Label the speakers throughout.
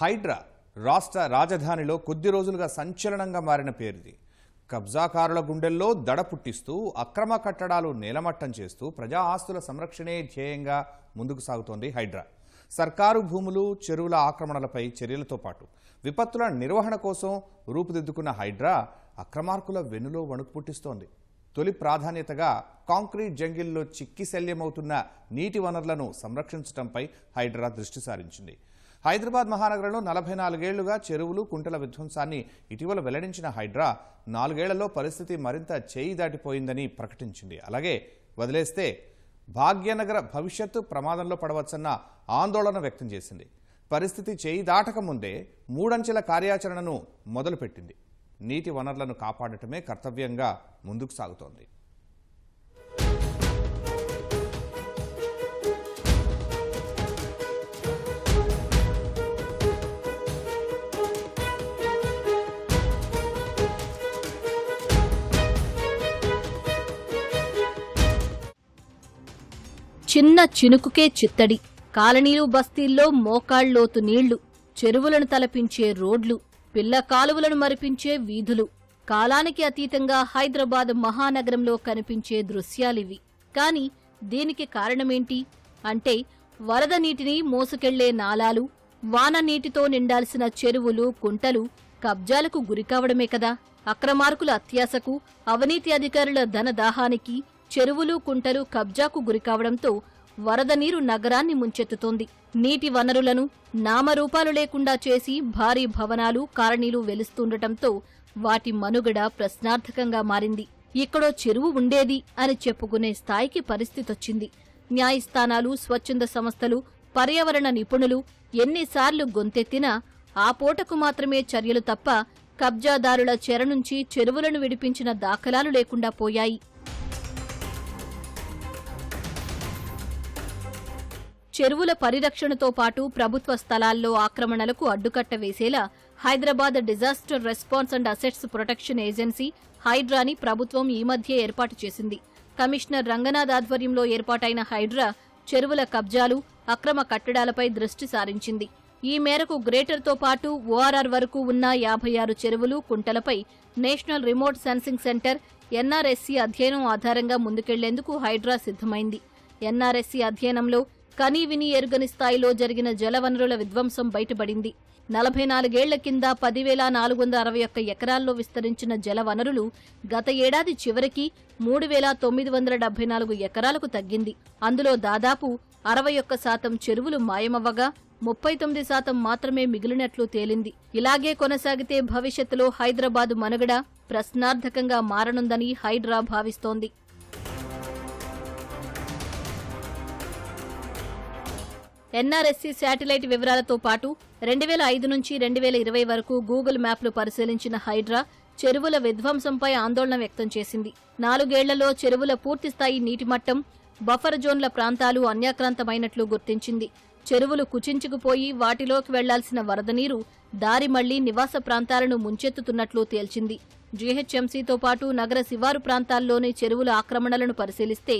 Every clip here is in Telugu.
Speaker 1: హైడ్రా రాష్ట్ర రాజధానిలో కొద్ది రోజులుగా సంచలనంగా మారిన పేరుది. కబ్జాకారుల గుండెల్లో దడ పుట్టిస్తూ అక్రమ కట్టడాలు నేలమట్టం చేస్తూ ప్రజా ఆస్తుల సంరక్షణే ధ్యేయంగా ముందుకు సాగుతోంది హైడ్రా. సర్కారు భూములు చెరువుల ఆక్రమణలపై చర్యలతో పాటు విపత్తుల నిర్వహణ కోసం రూపుదిద్దుకున్న హైడ్రా అక్రమార్కుల వెన్నులో వణుకు పుట్టిస్తోంది. తొలి ప్రాధాన్యతగా కాంక్రీట్ జంగిల్లో చిక్కి శల్యమవుతున్న నీటి వనరులను సంరక్షించడంపై హైడ్రా దృష్టి సారించింది. హైదరాబాద్ మహానగరంలో నలభై నాలుగేళ్ళుగా చెరువులు కుంటల విధ్వంసాన్ని ఇటీవల వెల్లడించిన హైడ్రా నాలుగేళ్ళలో పరిస్థితి మరింత చేయి దాటిపోయిందని ప్రకటించింది. అలాగే వదిలేస్తే భాగ్యనగర భవిష్యత్తు ప్రమాదంలో పడవచ్చన్న ఆందోళన వ్యక్తం చేసింది. పరిస్థితి చేయి దాటక ముందే మూడంచెల కార్యాచరణను మొదలుపెట్టింది. నీటి వనరులను కాపాడటమే కర్తవ్యంగా ముందుకు సాగుతోంది.
Speaker 2: చిన్న చినుకుకే చిత్తడి. కాలనీలు బస్తీల్లో మోకాళ్ళోతు నీళ్ళు చెరువులను తలపించే రోడ్లు పిల్ల కాలువలను మరిపించే వీధులు. కాలానికి అతీతంగా హైదరాబాద్ మహానగరంలో కనిపించే దృశ్యాలివి. కాని దీనికి కారణమేంటి? అంటే వరద నీటిని మోసుకెళ్ళే నాలాలు వాన నీటితో నిండాల్సిన చెరువులు కుంటలు కబ్జాలకు గురికావడమే కదా. అక్రమార్కుల అత్యాశకు అవినీతి అధికారుల ధనదాహానికి చెరువులు కుంటలు కబ్జాకు గురికావడంతో వరద నీరు నగరాన్ని ముంచెత్తుతోంది. నీటి వనరులను నామరూపాలు లేకుండా చేసి భారీ భవనాలు కాలనీలు వెలుస్తుండటంతో వాటి మనుగడ ప్రశ్నార్థకంగా మారింది. ఇక్కడో చెరువు ఉండేది అని చెప్పుకునే స్థాయికి పరిస్థితొచ్చింది. న్యాయస్థానాలు స్వచ్ఛంద సంస్థలు పర్యావరణ నిపుణులు ఎన్నిసార్లు గొంతెత్తినా ఆ పూటకు మాత్రమే చర్యలు తప్ప కబ్జాదారుల చెర నుంచి చెరువులను విడిపించిన దాఖలాలు లేకుండా పోయాయి. చెరువుల పరిరక్షణతో పాటు ప్రభుత్వ స్థలాల్లో ఆక్రమణలకు అడ్డుకట్ట వేసేలా Hyderabad disaster response and assets protection agency హైడ్రాని ప్రభుత్వం ఈ మధ్య ఏర్పాటు చేసింది. కమిషనర్ రంగనాథ్ ఆధ్వర్యంలో ఏర్పాటైన హైడ్రా చెరువుల కబ్జాలు అక్రమ కట్టడాలపై దృష్టి సారించింది. ఈ మేరకు గ్రేటర్తో పాటు ఓఆర్ఆర్ వరకు ఉన్న యాభై ఆరు చెరువులు కుంటలపై national remote sensing centre NRSC అధ్యయనం ఆధారంగా ముందుకెళ్ళేందుకు హైడ్రా సిద్ధమైంది. ఎన్ఆర్ఎస్సీ అధ్యయనంలో కనీ విని ఎరుగని స్థాయిలో జరిగిన జలవనరుల విధ్వంసం బయటపడింది. నలభై నాలుగేళ్ళ కింద పదివేల నాలుగు వందల అరవై ఒక్క ఎకరాల్లో విస్తరించిన జలవనరులు గత ఏడాది చివరికి మూడు వేల తొమ్మిది వందల డెబ్బై నాలుగు ఎకరాలకు తగ్గింది. అందులో దాదాపు అరవై ఒక్క శాతం చెరువులు మాయమవ్వగా ముప్పై తొమ్మిది శాతం మాత్రమే మిగిలినట్లు తేలింది. ఇలాగే కొనసాగితే భవిష్యత్తులో హైదరాబాదు మనుగడ ప్రశ్నార్థకంగా మారనుందని హైడ్రా భావిస్తోంది. ఎన్ఆర్ఎస్సీ శాటిలైట్ వివరాలతో పాటు రెండు వేల ఐదు నుంచి రెండు వేల ఇరవై వరకు గూగుల్ మ్యాప్లు పరిశీలించిన హైడ్రా చెరువుల విధ్వంసంపై ఆందోళన వ్యక్తం చేసింది. నాలుగేళ్ళలో చెరువుల పూర్తిస్థాయి నీటి మట్టం బఫర్ జోన్ల ప్రాంతాలు అన్యాక్రాంతమైనట్లు గుర్తించింది. చెరువులు కుచించుకుపోయి వాటిలోకి వెళ్ళాల్సిన వరద నీరు దారి మళ్ళీ నివాస ప్రాంతాలను ముంచెత్తుతున్నట్లు తేల్చింది. జీహెచ్ఎంసీతో పాటు నగర శివారు ప్రాంతాల్లోని చెరువుల ఆక్రమణలను పరిశీలిస్తే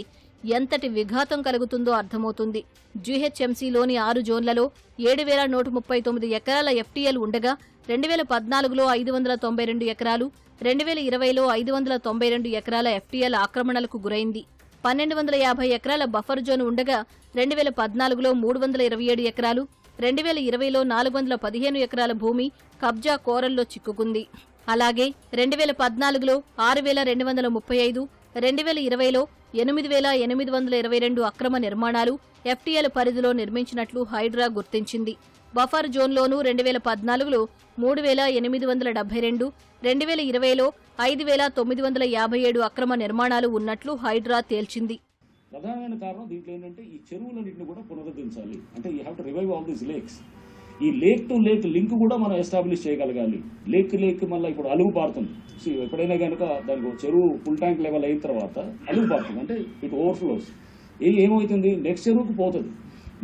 Speaker 2: ఎంతటి విఘాతం కలుగుతుందో అర్థమవుతుంది. జీహెచ్ఎంసీలోని ఆరు జోన్లలో ఏడు వేల నూట ముప్పై తొమ్మిది ఎకరాల ఎఫ్టీఎల్ ఉండగా రెండు వేల పద్నాలుగులో ఐదు వందల తొంభై రెండు ఎకరాలు రెండు వేల ఇరవైలో ఐదు వందల తొంభై రెండు ఎకరాల ఎఫ్టీఎల్ ఆక్రమణలకు గురైంది. పన్నెండు వందల యాభై ఎకరాల బఫర్ జోన్ ఉండగా రెండు వేల పద్నాలుగులో మూడు వందల ఇరవై ఏడు ఎకరాలు రెండు వేల ఇరవైలో నాలుగు వందల పదిహేను ఎకరాల భూమి కబ్జా కోరల్లో చిక్కుకుంది. అలాగే రెండు వేల పద్నాలుగులో ఆరు వేల రెండు వందల ముప్పై ఐదు రెండు వేల ఇరవైలో ఎనిమిది వేల ఎనిమిది వందల ఇరవై రెండు అక్రమ నిర్మాణాలు ఎఫ్టీఎల్ పరిధిలో నిర్మించినట్లు హైడ్రా గుర్తించింది. బఫర్ జోన్లోనూ రెండు వేల పద్నాలుగులో మూడు వేల ఎనిమిది వందల డెబ్బై రెండు రెండు వేల ఇరవైలో ఐదు వేల తొమ్మిది వందల యాభై ఏడు అక్రమ నిర్మాణాలు ఉన్నట్లు హైడ్రా తేల్చింది.
Speaker 3: ప్రధానమైన కారణం దీంట్లో ఏంటంటే ఈ చెరువులన్నింటిని కూడా పునరుద్ధరించాలి. అంటే you have to revive all these lakes ఈ లేక్ టు లేక్ లింక్ కూడా మనం ఎస్టాబ్లిష్ చేయగలగాలి. లేక్ లేక్ మళ్ళీ ఇప్పుడు అలుగు పారుతుంది. ఎప్పుడైనా కనుక దానికి చెరువు ఫుల్ ట్యాంక్ లెవెల్ అయిన తర్వాత అలుగు పారుతుంది అంటే ఇట్ ఓవర్ఫ్లోస్ ఇది ఏమవుతుంది? నెక్స్ట్ చెరువుకు పోతుంది.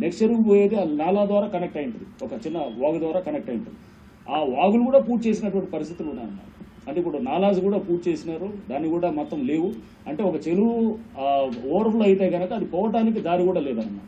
Speaker 3: నెక్స్ట్ చెరువు పోయేది ఆ నాలా ద్వారా కనెక్ట్ అయింటుంది ఒక చిన్న వాగు ద్వారా కనెక్ట్ అయింటుంది ఆ వాగులు కూడా పూర్తి చేసినటువంటి పరిస్థితులు ఉన్నాయన్నమాట. అంటే ఇప్పుడు నాలాజ్ కూడా పూర్తి చేసినారు దాన్ని కూడా మొత్తం లేవు. అంటే ఒక చెరువు ఓవర్ఫ్లో అయితే కనుక అది పోవటానికి దారి కూడా లేదన్నమాట.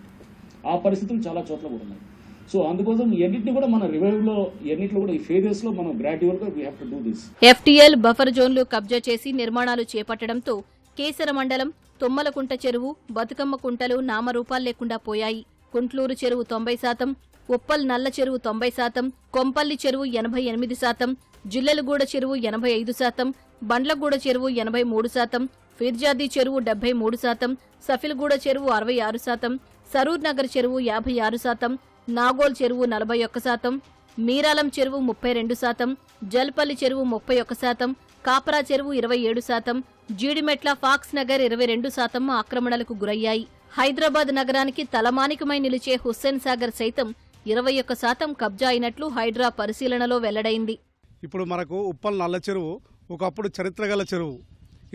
Speaker 3: ఆ పరిస్థితులు చాలా చోట్ల కూడా ఉన్నాయి. సో అందుకోసం ఎన్నింటిని కూడా మన రివైవ్లో ఎన్నింటిలో కూడా ఈ ఫేజెస్లో మనం గ్రాడ్యువల్గా we have to do this
Speaker 2: FTL buffer జోన్లు కబ్జా చేసి నిర్మాణాలు చేపట్టడంతో కేసర మండలం తుమ్మలకుంట చెరువు బతుకమ్మ కుంటలు నామరూపాలు లేకుండా పోయాయి. కుంట్లూరు చెరువు తొంభై శాతం ఉప్పల్ నల్ల చెరువు తొంభై శాతం కొంపల్లి చెరువు ఎనభై ఎనిమిది శాతం జిల్లెలగూడ చెరువు ఎనభై ఐదు శాతం బండ్లగూడ చెరువు ఎనభై మూడు శాతం ఫిర్జాది చెరువు డెబ్బై మూడు శాతం సఫిల్గూడ చెరువు అరవై ఆరు శాతం సరూర్ నగర్ చెరువు యాభై ఆరు శాతం నాగోల్ చెరువు నలభై ఒక్క శాతం మీరాలం చెరువు ముప్పై రెండు శాతం జల్పల్లి చెరువు ముప్పై ఒక్క శాతం కాపరా చెరువు ఇరవై ఏడు శాతం జీడిమెట్ల ఫాక్స్ నగర్ ఇరవై రెండు శాతం ఆక్రమణలకు గురయ్యాయి. హైదరాబాద్ నగరానికి తలమానికమై నిలిచే హుస్సేన్ సాగర్ సైతం ఇరవై ఒక్క శాతం కబ్జా అయినట్లు హైడ్రా పరిశీలనలో వెల్లడైంది.
Speaker 4: ఇప్పుడు మనకు ఉప్పల్ నల్ల చెరువు ఒకప్పుడు చరిత్ర గల చెరువు.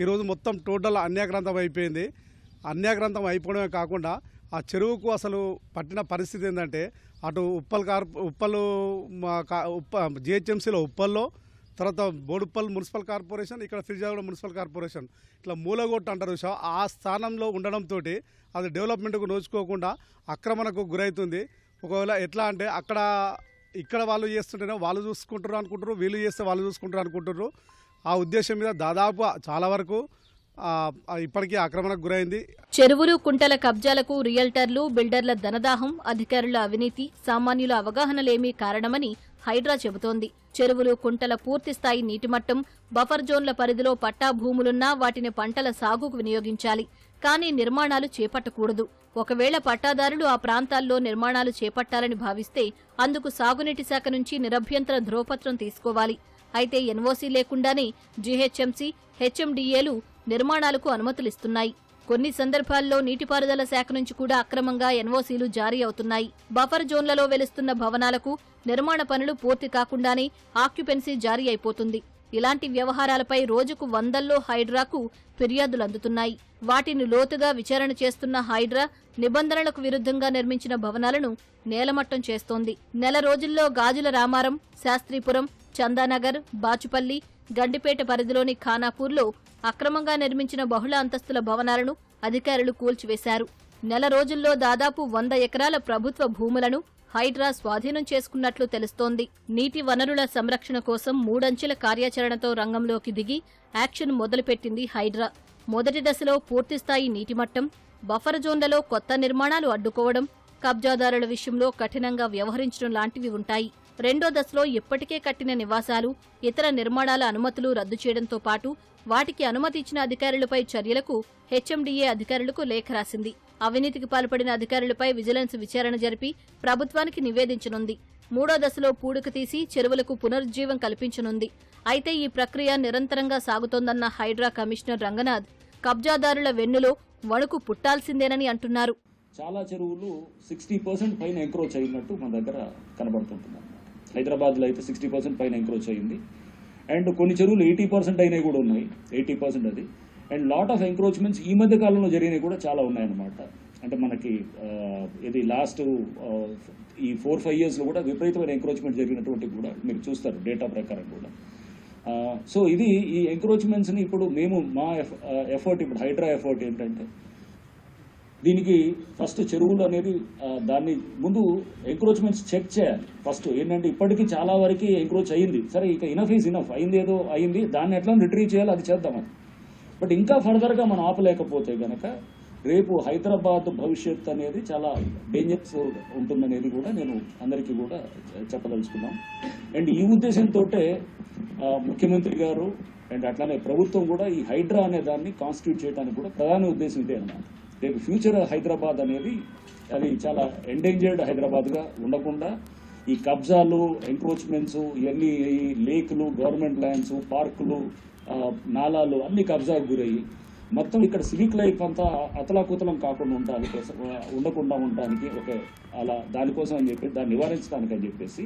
Speaker 4: ఈరోజు మొత్తం టోటల్ అన్యాక్రాంతం అయిపోయింది. అన్యాక్రాంతం అయిపోవడమే కాకుండా ఆ చెరువుకు అసలు పట్టిన పరిస్థితి ఏంటంటే అటు ఉప్పల్ కార్ ఉప్పల్ మా కా- ఉప్ప జిహెచ్ఎంసీలో ఉప్పల్లో తర్వాత బోడుప్పల్ మున్సిపల్ కార్పొరేషన్ ఇక్కడ ఫిర్జాగూడ మున్సిపల్ కార్పొరేషన్. ఇట్లా మూలగొట్టు అంటారు చూసా ఆ స్థానంలో ఉండడంతో అది డెవలప్మెంట్కు నోచుకోకుండా అక్రమణకు గురవుతుంది ఒకవేళ ఎట్లా అంటే అక్కడ ఇక్కడ వాళ్ళు చేస్తుంటేనే వాళ్ళు చూసుకుంటారు అనుకుంటారు వీళ్ళు చేస్తే వాళ్ళు చూసుకుంటారు అనుకుంటారు. ఆ ఉద్దేశం మీద దాదాపు చాలా వరకు ఇప్పటికీ ఆక్రమణకు గురైంది.
Speaker 2: చెరువులు కుంటల కబ్జాలకు రియల్టర్లు బిల్డర్ల ధనదాహం అధికారుల అవినీతి సామాన్యుల అవగాహనలేమీ కారణమని హైడ్రా చెబుతోంది. చెరువులు కుంటల పూర్తిస్థాయి నీటిమట్టం బఫర్ జోన్ల పరిధిలో పట్టా భూములున్నా వాటిని పంటల సాగుకు వినియోగించాలి. కానీ నిర్మాణాలు చేపట్టకూడదు. ఒకవేళ పట్టాదారులు ఆ ప్రాంతాల్లో నిర్మాణాలు చేపట్టాలని భావిస్తే అందుకు సాగునీటి శాఖ నుంచి నిరభ్యంతర ధ్రువపత్రం తీసుకోవాలి. అయితే ఎన్ఓసీ లేకుండానే జీహెచ్ఎంసీ హెచ్ఎండీఏలు నిర్మాణాలకు అనుమతులిస్తున్నాయి. కొన్ని సందర్భాల్లో నీటిపారుదల శాఖ నుంచి కూడా అక్రమంగా ఎన్ఓసీలు జారీ అవుతున్నాయి. బఫర్ జోన్లలో వెలుస్తున్న భవనాలకు నిర్మాణ పనులు పూర్తి కాకుండానే ఆక్యుపెన్సీ జారీ అయిపోతుంది. ఇలాంటి వ్యవహారాలపై రోజుకు వందల్లో హైడ్రాకు ఫిర్యాదులు అందుతున్నాయి. వాటిని లోతుగా విచారణ చేస్తున్న హైడ్రా నిబంధనలకు విరుద్ధంగా నిర్మించిన భవనాలను నేలమట్టం చేస్తోంది. నెల రోజుల్లో గాజుల రామారం శాస్త్రీపురం చందానగర్ బాచుపల్లి గండిపేట పరిధిలోని ఖానాపూర్లో అక్రమంగా నిర్మించిన బహుళ అంతస్తుల భవనాలను అధికారులు కూల్చివేశారు. నెల రోజుల్లో దాదాపు వంద ఎకరాల ప్రభుత్వ భూములను హైడ్రా స్వాధీనం చేసుకున్నట్లు తెలుస్తోంది. నీటి వనరుల సంరక్షణ కోసం మూడంచెల కార్యాచరణతో రంగంలోకి దిగి యాక్షన్ మొదలుపెట్టింది హైడ్రా. మొదటి దశలో పూర్తిస్థాయి నీటిమట్టం బఫర్ జోన్లలో కొత్త నిర్మాణాలు అడ్డుకోవడం కబ్జాదారుల విషయంలో కఠినంగా వ్యవహరించడం లాంటివి ఉంటాయి. రెండో దశలో ఇప్పటికే కట్టిన నివాసాలు ఇతర నిర్మాణాల అనుమతులు రద్దు చేయడంతో పాటు వాటికి అనుమతి ఇచ్చిన అధికారులపై చర్యలకు హెచ్ఎండిఏ అధికారులకు లేఖ రాసింది. అవినీతికి పాల్పడిన అధికారులపై విజిలెన్స్ విచారణ జరిపి ప్రభుత్వానికి నివేదించనుంది. మూడో దశలో పూడుకు తీసి చెరువులకు పునరుజ్జీవం కల్పించనుంది. అయితే ఈ ప్రక్రియ నిరంతరంగా సాగుతోందన్న హైడ్రా కమిషనర్ రంగనాథ్ కబ్జాదారుల వెన్నులో వణుకు పుట్టాల్సిందేనని అంటున్నారు.
Speaker 3: చాలా చెరువులు సిక్స్టీ పర్సెంట్ పైన ఎంక్రోచ్ అయినట్టు మన దగ్గర కనబడుతుంటుంది అన్నమాట. హైదరాబాద్లో అయితే సిక్స్టీ పర్సెంట్ పైన ఎంక్రోచ్ అయింది. అండ్ కొన్ని చెరువులు ఎయిటీ పర్సెంట్ అయినవి కూడా ఉన్నాయి. ఎయిటీ పర్సెంట్ అది. అండ్ లాట్ ఆఫ్ ఎంక్రోచ్మెంట్స్ ఈ మధ్య కాలంలో జరిగినవి కూడా చాలా ఉన్నాయన్నమాట. అంటే మనకి ఇది లాస్ట్ ఈ ఫోర్ ఫైవ్ ఇయర్స్లో కూడా విపరీతమైన ఎంక్రోచ్మెంట్ జరిగినటువంటి కూడా మీరు చూస్తారు డేటా ప్రకారం కూడా. సో ఇది ఈ ఎంక్రోచ్మెంట్స్ని ఇప్పుడు మేము మా ఎఫర్ట్ ఇప్పుడు హైడ్రా ఎఫర్ట్ ఏంటంటే దీనికి ఫస్ట్ చెరువులు అనేది దాన్ని ముందు ఎంక్రోచ్మెంట్స్ చెక్ చేయాలి. ఫస్ట్ ఏంటంటే ఇప్పటికీ చాలా వరకు ఎంక్రోచ్ అయ్యింది సరే ఇక ఇనఫ్ ఈజ్ ఇనఫ్ అయింది ఏదో అయింది. దాన్ని ఎట్లా రిట్రీవ్ చేయాలి అది చేద్దామని. బట్ ఇంకా ఫర్దర్గా మనం ఆపలేకపోతే గనక రేపు హైదరాబాద్ భవిష్యత్ అనేది చాలా డేంజర్స్ ఉంటుందనేది కూడా నేను అందరికీ కూడా చెప్పదలుచుకున్నాం. అండ్ ఈ ఉద్దేశంతో ముఖ్యమంత్రి గారు అండ్ అట్లానే ప్రభుత్వం కూడా ఈ హైడ్రా అనే దాన్ని కాన్స్టిట్యూట్ చేయడానికి కూడా ప్రధాన ఉద్దేశం ఇదే అన్నమాట. రేపు ఫ్యూచర్ హైదరాబాద్ అనేది అది చాలా ఎండేంజర్డ్ హైదరాబాద్గా ఉండకుండా ఈ కబ్జాలు ఎంక్రోచ్మెంట్స్ ఇవన్నీ ఈ లేకులు గవర్నమెంట్ ల్యాండ్స్ పార్కులు నాలాలు అన్ని కబ్జాకు గురయ్యి మొత్తం ఇక్కడ సివిక్ లైఫ్ అంతా అతలాకుతలం కాకుండా ఉండాలి ఉండకుండా ఉండడానికి ఒక అలా దానికోసం అని చెప్పి దాన్ని నివారించడానికి అని చెప్పేసి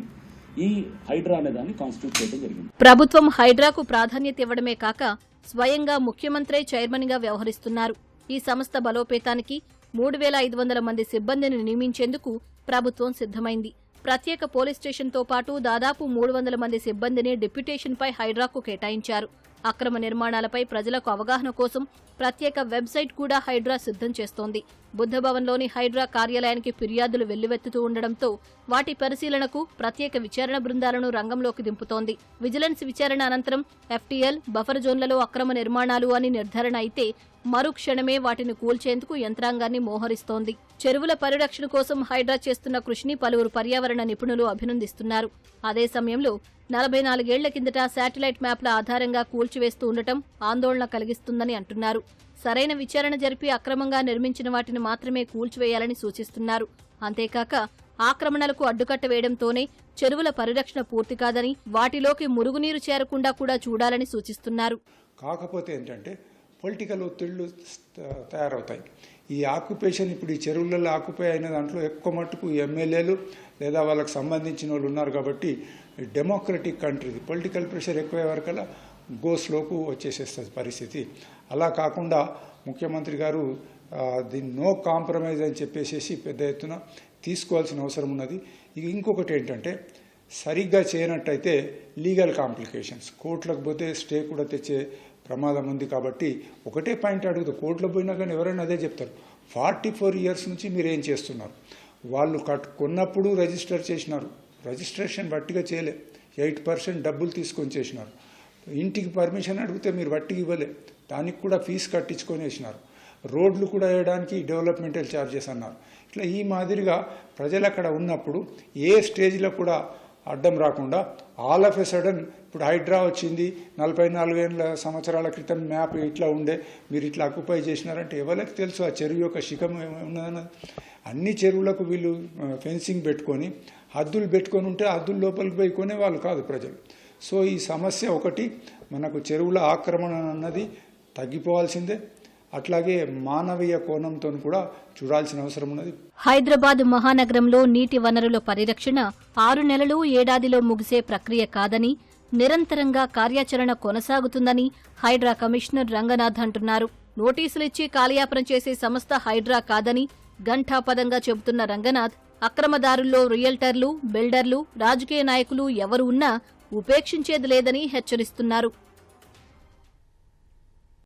Speaker 3: ఈ హైడ్రా అనే దాన్ని కాన్స్టిట్యూట్ చేయడం జరిగింది.
Speaker 2: ప్రభుత్వం హైడ్రాకు ప్రాధాన్యత ఇవ్వడమే కాక స్వయంగా ముఖ్యమంత్రే చైర్మన్గా వ్యవహరిస్తున్నారు. ఈ సంస్థ బలోపేతానికి మూడు వేల ఐదు వందల మంది సిబ్బందిని నియమించేందుకు ప్రభుత్వం సిద్ధమైంది. ప్రత్యేక పోలీస్ స్టేషన్తో పాటు దాదాపు మూడు వందల మంది సిబ్బందిని డిప్యుటేషన్పై హైడ్రాకు కేటాయించారు. అక్రమ నిర్మాణాలపై ప్రజలకు అవగాహన కోసం ప్రత్యేక వెబ్సైట్ కూడా హైడ్రా సిద్ధం చేస్తోంది. బుద్ధభవన్లోని హైడ్రా కార్యాలయానికి ఫిర్యాదులు వెల్లువెత్తుతూ ఉండడంతో వాటి పరిశీలనకు ప్రత్యేక విచారణ బృందాలను రంగంలోకి దింపుతోంది. విజిలెన్స్ విచారణ అనంతరం ఎఫ్టీఎల్ బఫర్ జోన్లలో అక్రమ నిర్మాణాలు అని నిర్ధారణ అయితే మరుక్షణమే వాటిని కూల్చేందుకు యంత్రాంగాన్ని మోహరిస్తోంది. చెరువుల పరిరక్షణ కోసం హైడ్రా చేస్తున్న కృషిని పలువురు పర్యావరణ నిపుణులు అభినందిస్తున్నారు. అదే సమయంలో నలభై నాలుగేళ్ళ కిందట శాటిలైట్ మ్యాప్ల ఆధారంగా కూల్చివేస్తూ ఉండటం ఆందోళన కలిగిస్తుందని అంటున్నారు. సరైన విచారణ జరిపి అక్రమంగా నిర్మించిన వాటిని మాత్రమే కూల్చివేయాలని సూచిస్తున్నారు. అంతేకాక ఆక్రమణలకు అడ్డుకట్ట వేయడంతోనే చెరువుల పరిరక్షణ పూర్తి కాదని వాటిలోకి మురుగునీరు చేరకుండా కూడా చూడాలని సూచిస్తున్నారు.
Speaker 5: కాకపోతే ఏంటంటే పొలిటికల్ ఒత్తిళ్ళు తయారవుతాయి. ఈ ఆక్యుపేషన్ ఇప్పుడు ఈ చెరువులలో ఆక్యుపై అయిన దాంట్లో ఎక్కువ మట్టుకు ఎమ్మెల్యేలు లేదా వాళ్ళకి సంబంధించిన వాళ్ళు ఉన్నారు కాబట్టి డెమోక్రటిక్ కంట్రీ పొలిటికల్ ప్రెషర్ ఎక్కువ వరకల్లా గోస్లోకు వచ్చేసేస్తుంది పరిస్థితి. అలా కాకుండా ముఖ్యమంత్రి గారు దీన్ని నో కాంప్రమైజ్ అని చెప్పేసేసి పెద్ద ఎత్తున తీసుకోవాల్సిన అవసరం ఉన్నది. ఇక ఇంకొకటి ఏంటంటే సరిగ్గా చేయనట్టయితే లీగల్ కాంప్లికేషన్స్. కోర్టులకు పోతే స్టే కూడా తెచ్చే ప్రమాదం ఉంది కాబట్టి ఒకటే పాయింట్ అడుగుతూ కోర్టులో పోయినా కానీ ఎవరైనా అదే చెప్తారు. ఫార్టీ ఫోర్ ఇయర్స్ నుంచి మీరు ఏం చేస్తున్నారు? వాళ్ళు కట్ కొన్నప్పుడు రిజిస్టర్ చేసినారు. రిజిస్ట్రేషన్ వట్టిగా చేయలే. ఎయిట్ పర్సెంట్ డబ్బులు తీసుకొని చేసినారు. ఇంటికి పర్మిషన్ అడిగితే మీరు వట్టికి ఇవ్వలే. దానికి కూడా ఫీజు కట్టించుకొని వేసినారు. రోడ్లు కూడా వేయడానికి డెవలప్మెంటల్ ఛార్జెస్ అన్నారు. ఇట్లా ఈ మాదిరిగా ప్రజలు అక్కడ ఉన్నప్పుడు ఏ స్టేజ్లో కూడా అడ్డం రాకుండా ఆల్ ఆఫ్ ఎ సడన్ ఇప్పుడు హైడ్రా వచ్చింది నలభై నాలుగేళ్ళ సంవత్సరాల క్రితం మ్యాప్ ఇట్లా ఉండే మీరు ఇట్లా అక్యుపై చేసినారంటే ఎవరికి తెలుసు ఆ చెరువు యొక్క శిఖం ఏమి ఉన్నదన్నది అన్ని చెరువులకు వీళ్ళు ఫెన్సింగ్ పెట్టుకొని హద్దులు పెట్టుకొని ఉంటే హద్దుల లోపలికి పోయి కొనేవాళ్ళు కాదు ప్రజలు. సో ఈ సమస్య ఒకటి మనకు చెరువుల ఆక్రమణ అన్నది తగ్గిపోవాల్సిందే. అట్లాగే మానవీయ కోణంతో కూడా చూడాల్సిన అవసరం ఉన్నది.
Speaker 2: హైదరాబాద్ మహానగరంలో నీటి వనరుల పరిరక్షణ ఆరు నెలలు ఏడాదిలో ముగిసే ప్రక్రియ కాదని నిరంతరంగా కార్యాచరణ కొనసాగుతుందని హైడ్రా కమిషనర్ రంగనాథ్ అంటున్నారు. నోటీసులిచ్చి కాలయాపన చేసే సంస్థ హైడ్రా కాదని ఘంటాపదంగా చెబుతున్న రంగనాథ్ అక్రమదారుల్లో రియల్టర్లు బిల్డర్లు రాజకీయ నాయకులు ఎవరు ఉన్నా ఉపేక్షించేది లేదని హెచ్చరిస్తున్నారు.